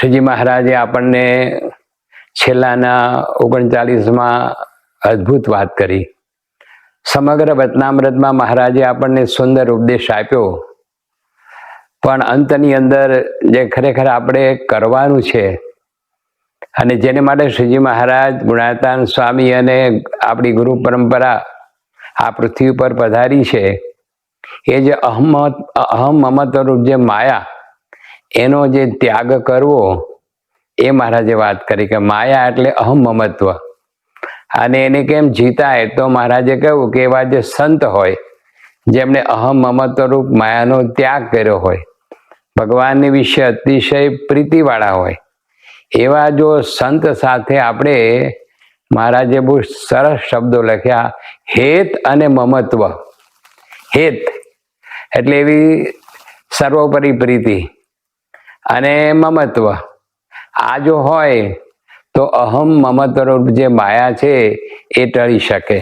શ્રીજી મહારાજે આપણને છેલ્લાના ઓગણચાલીસમાં અદ્ભુત વાત કરી. સમગ્ર વતનામૃતમાં મહારાજે આપણને સુંદર ઉપદેશ આપ્યો. પણ અંતની અંદર જે ખરેખર આપણે કરવાનું છે અને જેને માટે શ્રીજી મહારાજ ગુણાતાન સ્વામી અને આપણી ગુરુ પરંપરા આ પૃથ્વી પર પધારી છે, એ જે અહમ અહમ મમત્વરૂપ જે માયા એનો જે ત્યાગ કરવો, એ મહારાજે વાત કરી કે માયા એટલે અહમ મમત્વ. અને એને કેમ જીતાય તો મહારાજે કહ્યું કે એવા જે સંત હોય, જેમણે અહમ મમત્વરૂપ માયાનો ત્યાગ કર્યો હોય, ભગવાનની વિશે અતિશય પ્રીતિવાળા હોય, એવા જો સંત સાથે આપણે મહારાજે બહુ સરસ શબ્દો લખ્યા, હેત અને મમત્વ. હેત એટલે એવી સર્વોપરી પ્રીતિ. અને મમત્વ. આ જો હોય, તો અહમ મમત્વરૂપ જે માયા છે, એ ટળી શકે.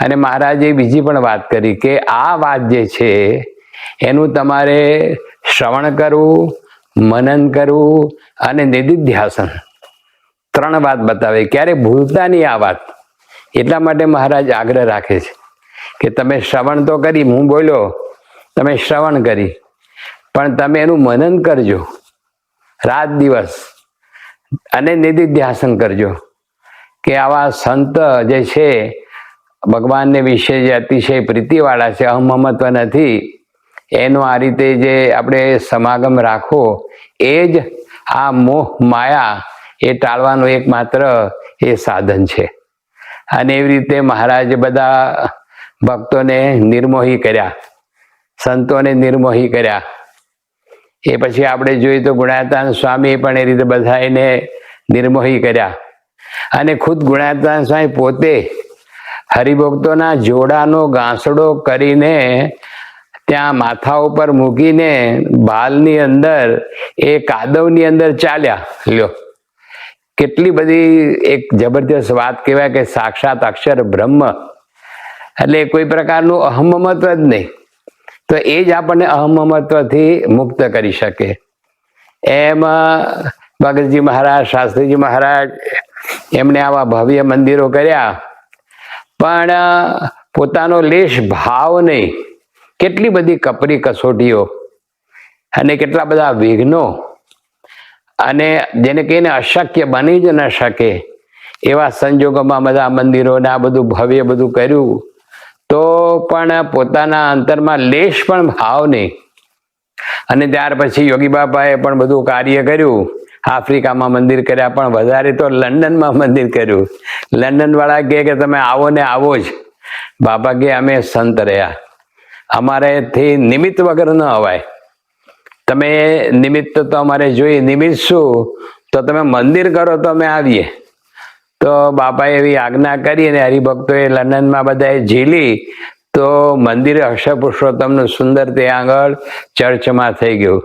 અને મહારાજે બીજી પણ વાત કરી કે આ વાત જે છે, એનું તમારે શ્રવણ કરવું, મનન કરવું અને નિધિધ્યાસન. ત્રણ વાત બતાવે. ક્યારે ભૂલતા નહીં આ વાત. એટલા માટે મહારાજ આગ્રહ રાખે છે કે તમે શ્રવણ તો કરી, હું બોલ્યો, તમે શ્રવણ કરી. પણ તમે એનું મનન કરજો. રાત દિવસ. અને નિધિધ્યાસન કરજો. કે આવા સંત જે છે, ભગવાનને વિશે જે અતિશય પ્રીતિવાળા છે, અહમમત્વ નથી, એનો આ રીતે જે આપણે સમાગમ રાખવો એ જ આ મોહ માયા એ ટાળવાનું એકમાત્ર એ સાધન છે. અને એવી રીતે મહારાજે બધા ભક્તોને નિર્મોહી કર્યા. સંતોને નિર્મોહી કર્યા. એ પછી આપણે જોઈએ તો ગુણાતાન સ્વામી પણ એ રીતે બધા એને નિર્મોહી કર્યા. અને ખુદ ગુણાતાન સ્વામી પોતે હરિભક્તોના જોડાનો ગાંસડો કરીને ત્યાં માથા ઉપર મૂકીને બાલની અંદર એ કાદવની અંદર ચાલ્યા. લ્યો. કેટલી બધી એક જબરજસ્ત વાત કહેવાય કે સાક્ષાત અક્ષર બ્રહ્મ. એટલે કોઈ પ્રકારનું અહમમત જ નહીં. તો એ જ આપણને અહમમત્વથી મુક્ત કરી શકે. એમ ભગતજી મહારાજ, શાસ્ત્રીજી મહારાજ એમણે આવા ભવ્ય મંદિરો કર્યા. પણ પોતાનો લેશ ભાવ નહીં. કેટલી બધી કપરી કસોટીઓ અને કેટલા બધા વિઘ્નો અને જેને કહીને અશક્ય બની જ ન શકે એવા સંજોગોમાં બધા મંદિરોને આ બધું ભવ્ય બધું કર્યું. તો પણ પોતાના અંતરમાં લેશ પણ ભાવ નહીં. અને ત્યાર પછી યોગી બાપાએ પણ બધું કાર્ય કર્યું. આફ્રિકામાં મંદિર કર્યા પણ વધારે તો લંડનમાં મંદિર કર્યું. લંડન વાળા કહે કે તમે આવો ને આવો જ. બાપા કે અમે સંત રહ્યા. અમારેથી નિમિત્ત વગર ન અવાય. તમે નિમિત્ત તો અમારે જોઈએ નિમિત્ત શું? તો તમે મંદિર કરો તો અમે આવીએ. તો બાપાએ એવી આજ્ઞા કરી અને હરિભક્તોએ લંડનમાં બધાએ ઝીલી તો મંદિર હર્ષ પુરુષોત્તમનું સુંદર ત્યાં આગળ ચર્ચમાં થઈ ગયું.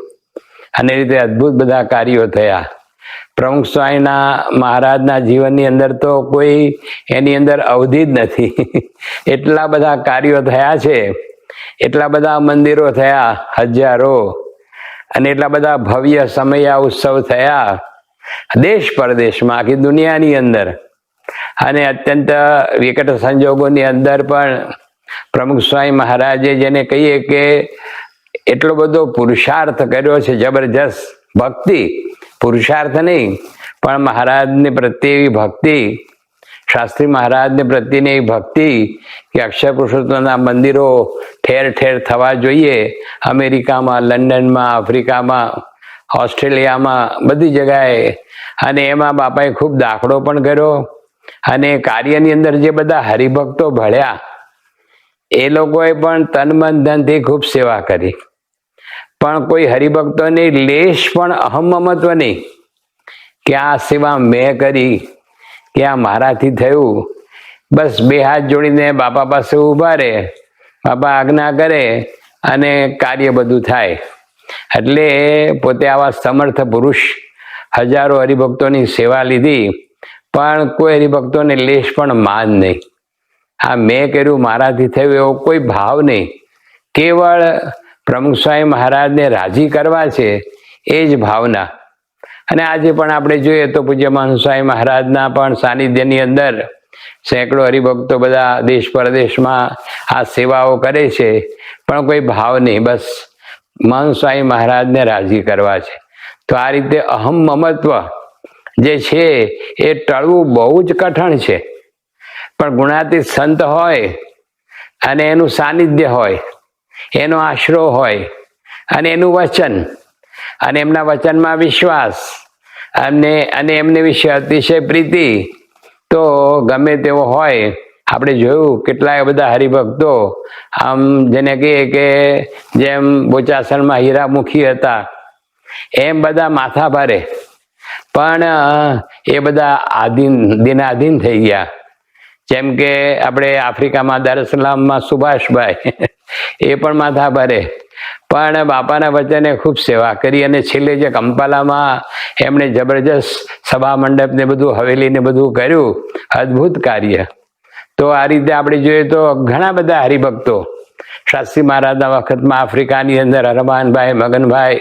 અને રીતે અદ્ભુત બધા કાર્યો થયા. પ્રમુખ સ્વામીના મહારાજના જીવનની અંદર તો કોઈ એની અંદર અવધિ જ નથી. એટલા બધા કાર્યો થયા છે. એટલા બધા મંદિરો થયા હજારો. અને એટલા બધા ભવ્ય સમય ઉત્સવ થયા. દેશ પરદેશમાં, આખી દુનિયાની અંદર. અને અત્યંત વિકટ સંજોગોની અંદર પણ પ્રમુખ સ્વામી મહારાજે જેને કહીએ કે એટલો બધો પુરુષાર્થ કર્યો છે, જબરજસ્ત ભક્તિ. પુરુષાર્થ નહીં, પણ મહારાજને પ્રત્યે એવી ભક્તિ, શાસ્ત્રી મહારાજને પ્રત્યેની એવી ભક્તિ કે અક્ષર પુરુષોત્તમના મંદિરો ઠેર ઠેર થવા જોઈએ. અમેરિકામાં, લંડનમાં, આફ્રિકામાં ઓસ્ટ્રેલિયામાં બધી જગાએ અને એમાં બાપાએ ખૂબ દાખલો પણ કર્યો. અને કાર્યની અંદર જે બધા હરિભક્તો ભળ્યા, એ લોકોએ પણ તન મન ધનથી ખૂબ સેવા કરી. પણ કોઈ હરિભક્તોની લેશ પણ અહમમત્વ નહીં. કે આ સેવા મેં કરી, કે આ મારાથી થયું. બસ બે હાથ જોડીને બાપા પાસે ઊભા રહે, બાપા આજ્ઞા કરે અને કાર્ય બધું થાય. એટલે પોતે આવા સમર્થ પુરુષ હજારો હરિભક્તોની સેવા લીધી, પણ કોઈ હરિભક્તોને લેશ પણ માન નહીં. આ મેં કર્યું, મારાથી થયું એવો કોઈ ભાવ નહીં. કેવળ પ્રમુખ સ્વામી મહારાજને રાજી કરવા છે એ જ ભાવના. અને આજે પણ આપણે જોઈએ તો પૂજ્ય સ્વામી મહારાજના પણ સાનિધ્યની અંદર સેંકડો હરિભક્તો બધા દેશ પરદેશમાં આ સેવાઓ કરે છે, પણ કોઈ ભાવ નહીં, બસ મહંસાઈ મહારાજને રાજી કરવા છે. તો આ રીતે અહમ મમત્વ જે છે, એ ટળવું બહુ જ કઠણ છે. પણ ગુણાતીત સંત હોય, અને એનું સાનિધ્ય હોય, એનો આશરો હોય, અને એનું વચન, અને એમના વચનમાં વિશ્વાસ, અને અને એમને વિશે અતિશય પ્રીતિ, તો ગમે તેવો હોય આપણે જોયું કેટલાય બધા હરિભક્તો આમ જેને કહીએ કે જેમ બોચાસણમાં હીરામુખી હતા, એમ બધા માથા ભારે. પણ એ બધા આધીન, દિનાધીન થઈ ગયા. જેમ કે આપણે આફ્રિકામાં દારસલામમાં સુભાષભાઈ, એ પણ માથા ભરે. પણ બાપાના વચને ખૂબ સેવા કરી અને છેલ્લે જે કંપાલામાં એમણે જબરજસ્ત સભા મંડપ ને બધું હવેલી ને બધું કર્યું. અદ્ભુત કાર્ય. તો આ રીતે આપણે જોઈએ તો ઘણા બધા હરિભક્તો શાસ્ત્રી મહારાજના વખતમાં આફ્રિકાની અંદર હરમાનભાઈ મગનભાઈ,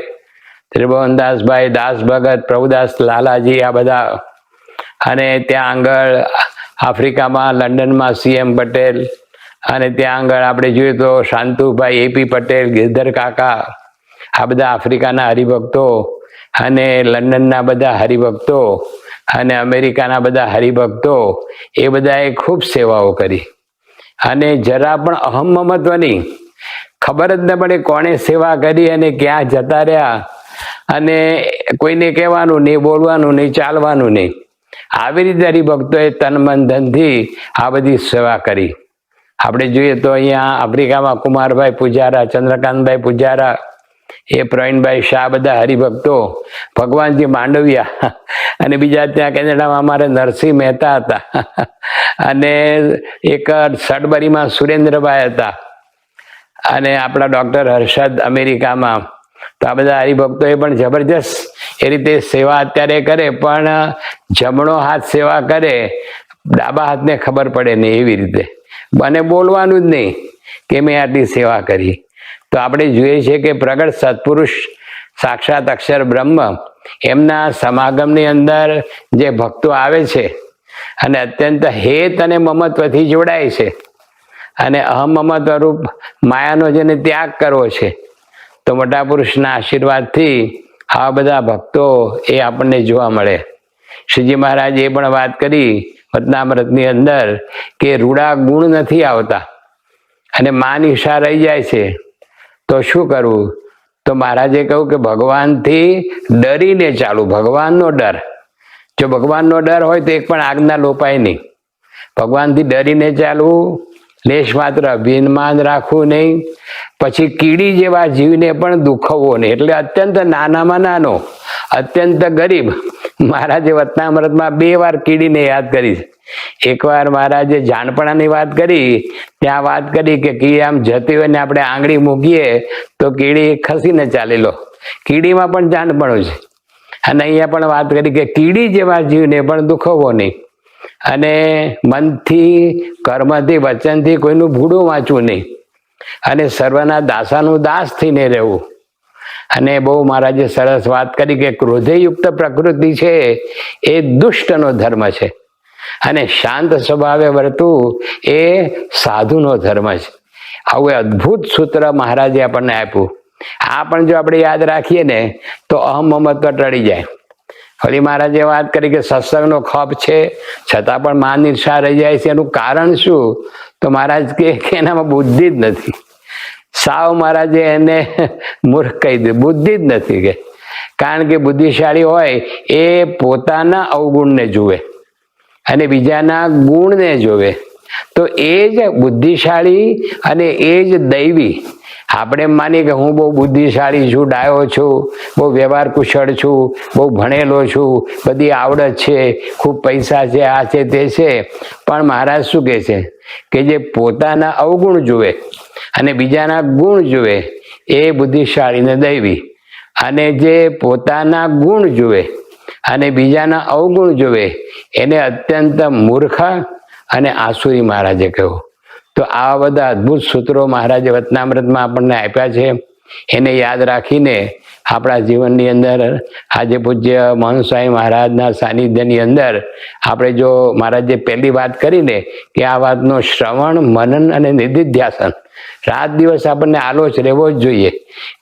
ત્રિભુવનદાસભાઈ, દાસ ભગત, પ્રભુદાસ લાલાજી આ બધા અને ત્યાં આગળ આફ્રિકામાં લંડનમાં સીએમ પટેલ અને ત્યાં આગળ આપણે જોઈએ તો શાંતુભાઈ એપી પટેલ, ગિરધર કાકા આ બધા આફ્રિકાના હરિભક્તો અને લંડનના બધા હરિભક્તો અને અમેરિકાના બધા હરિભક્તો એ બધાએ ખૂબ સેવાઓ કરી. અને જરા પણ અહમ મહત્વની ખબર જ ન પડે કોણે સેવા કરી અને ક્યાં જતા રહ્યા. અને કોઈને કહેવાનું નહીં, બોલવાનું નહીં, ચાલવાનું નહીં. આવી રીતે હરિભક્તોએ તન મન ધનથી આ બધી સેવા કરી. આપણે જોઈએ તો અહીંયા આફ્રિકામાં કુમારભાઈ પૂજારા, ચંદ્રકાંતભાઈ પૂજારા એ પ્રવીણભાઈ શાહ બધા હરિભક્તો ભગવાનજી માંડવિયા. અને બીજા ત્યાં કેનેડામાં અમારે નરસિંહ મહેતા હતા. અને એક સડબરીમાં સુરેન્દ્રભાઈ હતા. અને આપણા ડૉક્ટર હર્ષદ અમેરિકામાં. તો આ બધા હરિભક્તોએ પણ જબરજસ્ત એ રીતે સેવા અત્યારે કરે, પણ જમણો હાથ સેવા કરે, ડાબા હાથને ખબર પડે નહીં એવી રીતે. મને બોલવાનું જ નહીં કે મેં આટલી સેવા કરી. તો આપણે જોઈએ છીએ કે પ્રગટ સત્પુરુષ સાક્ષાત અક્ષર બ્રહ્મ એમના સમાગમની અંદર જે ભક્તો આવે છે અને અત્યંત હેત અને મમત્વથી જોડાય છે અને અહમમત્વ રૂપ માયાનો જેને ત્યાગ કરવો છે, તો મોટા પુરુષના આશીર્વાદથી આવા બધા ભક્તો એ આપણને જોવા મળે. શ્રીજી મહારાજ એ પણ વાત કરી વતનામ્રતની અંદર કે રૂડા ગુણ નથી આવતા અને માન ઈશા રહી જાય છે. તો શું કરવું તો મહારાજે કહ્યું કે ભગવાનથી ડરીને ચાલુ, ભગવાનનો ડર. જો ભગવાનનો ડર હોય તો એક પણ આજ્ઞા લોપાય નહીં. ભગવાનથી ડરીને ચાલવું લેશ માત્ર અભિમાન રાખવું નહીં. પછી કીડી જેવા જીવને પણ દુખવવો નહીં. એટલે અત્યંત નાનામાં નાનો, અત્યંત ગરીબ મહારાજે વતનામૃતમાં બે વાર કીડીને યાદ કરી. એકવાર મહારાજે જાણપણાની વાત કરી, ત્યાં વાત કરી કે કીડી આમ જતી હોય ને આપણે આંગળી મૂકીએ, તો કીડી ખસીને ચાલી લો. કીડીમાં પણ જાણપણું છે. અને અહીંયા પણ વાત કરી કે કીડી જેવા જીવને પણ દુખવવો નહીં. અને મનથી, કર્મથી, વચનથી કોઈનું ભૂડું વાંચવું નહીં. અને સર્વના દાસાનું દાસ થઈને રહેવું. અને બહુ મહારાજે સરસ વાત કરી કે ક્રોધયુક્ત પ્રકૃતિ છે, એ દુષ્ટનો ધર્મ છે. અને શાંત સ્વભાવે વર્તવું એ સાધુનો ધર્મ છે. આવું અદ્ભુત સૂત્ર મહારાજે આપણને આપ્યું. આ પણ જો આપણે યાદ રાખીએ ને, તો અહમ મમત્વ ટળી જાય. ફરી મહારાજે વાત કરી કે સત્સંગનો ખપ છે, છતાં પણ માન નિર્ષા રહી જાય છે. એનું કારણ શું? તો મહારાજ કે કે એનામાં બુદ્ધિ જ નથી. સાવ મહારાજે એને મૂર્ખ કહી દે બુદ્ધિ જ નથી કે. કારણ કે બુદ્ધિશાળી હોય એ પોતાના અવગુણને જુએ અને બીજાના ગુણને જોવે તો એ જ બુદ્ધિશાળી અને એ જ દૈવી આપણે એમ માનીએ કે હું બહુ બુદ્ધિશાળી છું, ડાયો છું, બહુ વ્યવહાર કુશળ છું, બહુ ભણેલો છું, બધી આવડત છે, ખૂબ પૈસા છે, આ છે, તે છે. પણ મહારાજ શું કહે છે? કે જે પોતાના અવગુણ જુએ અને બીજાના ગુણ જુએ, એ બુદ્ધિશાળીને દૈવી. અને જે પોતાના ગુણ જુએ અને બીજાના અવગુણ જુએ, એને અત્યંત મૂર્ખ અને આસુરી મહારાજે કહ્યું. તો આવા બધા અદ્ભુત સૂત્રો મહારાજે વતનામૃતમાં આપણને આપ્યા છે. એને યાદ રાખીને આપણા જીવનની અંદર આજે પૂજ્ય મહંત સ્વામી મહારાજના સાનિધ્યની અંદર આપણે જો મહારાજે પહેલી વાત કરીને કે આ વાતનો શ્રવણ, મનન અને નિધિધ્યાસન રાત દિવસ આપણને આલોચ રહેવો જ જોઈએ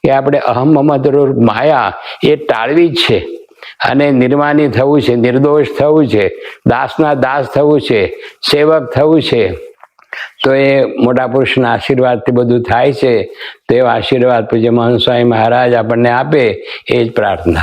કે આપણે અહમ મમતરૂપ માયા એ ટાળવી જ છે અને નિર્માની થવું છે, નિર્દોષ થવું છે, દાસના દાસ થવું છે, સેવક થવું છે. તો એ મોટા પુરુષના આશીર્વાદથી બધું થાય છે. તો એવા આશીર્વાદ પૂજ્ય મહંત સ્વામી મહારાજ આપણને આપે, એ જ પ્રાર્થના.